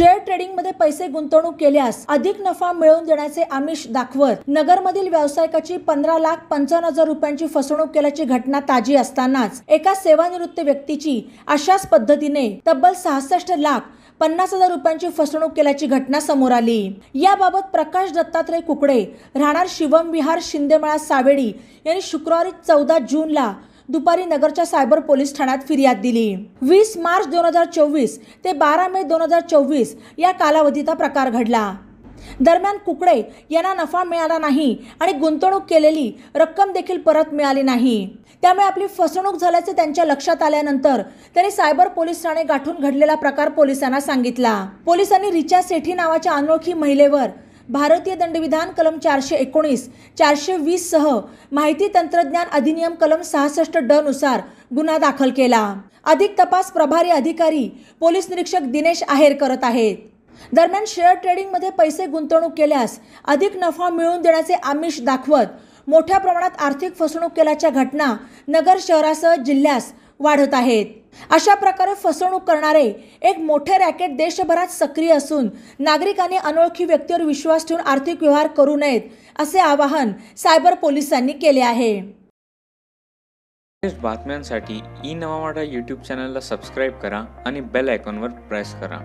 Share ट्रेडिंगमध्ये पैसे गुंतवणूक केल्यास अधिक नफा मिळवून देण्याचे आमिष दाखवत नगरमधील व्यावसायिकाची पंधरा लाख पंचावन्न हजार रुपयांची फसवणूक केल्याची घटना ताजी असतानाच एका सेवानिवृत्त व्यक्तीची अशाच पद्धतीने तब्बल सहासष्ट लाख पन्नास हजार रुपयांची फसवणूक केल्याची घटना समोर आली. याबाबत प्रकाश दत्तात्रय कुकडे राहणार शिवम विहार शिंदेमळा सावेडी यांनी शुक्रवारी चौदा जूनला दुपारी नगरच्या सायबर पोलीस ठाण्यात फिर्याद दिली. वीस मार्च दोन हजार चोवीस ते बारा मे दोन हजार चोवीस या कालावधीत प्रकार घडला. दरम्यान कुकडे यांना नफा मिळाला नाही आणि गुंतवणूक केलेली रक्कम देखील परत मिळाली नाही. त्यामुळे आपली फसवणूक झाल्याचे त्यांच्या लक्षात आल्यानंतर त्यांनी सायबर पोलीस ठाणे गाठून घडलेला प्रकार पोलिसांना सांगितला. पोलिसांनी रिचा सेठी नावाच्या अनोळखी महिलेवर भारतीय दंडविधान कलम चारशे एकोणीस चारशे वीस सह माहिती तंत्रज्ञान अधिनियम कलम सहासष्ट ड नुसार गुन्हा दाखल केला. अधिक तपास प्रभारी अधिकारी पोलीस निरीक्षक दिनेश आहेर करत आहेत. दरम्यान शेअर ट्रेडिंगमध्ये पैसे गुंतवणूक केल्यास अधिक नफा मिळवून देण्याचे आमिष दाखवत मोठ्या प्रमाणात आर्थिक फसवणूक केल्याच्या घटना नगर शहरासह जिल्ह्यास वाढत आहेत. अशा प्रकारे फसवणूक करणारे एक मोठे रॅकेट देशभरात सक्रिय असून नागरिकांनी अनोळखी व्यक्तीवर विश्वास ठेवून आर्थिक व्यवहार करू नयेत असे आवाहन सायबर पोलिसांनी केले आहे. बातम्यांसाठी ई नवा यूट्यूब चॅनलला सबस्क्राईब करा आणि बेल आयकॉनवर प्रेस करा.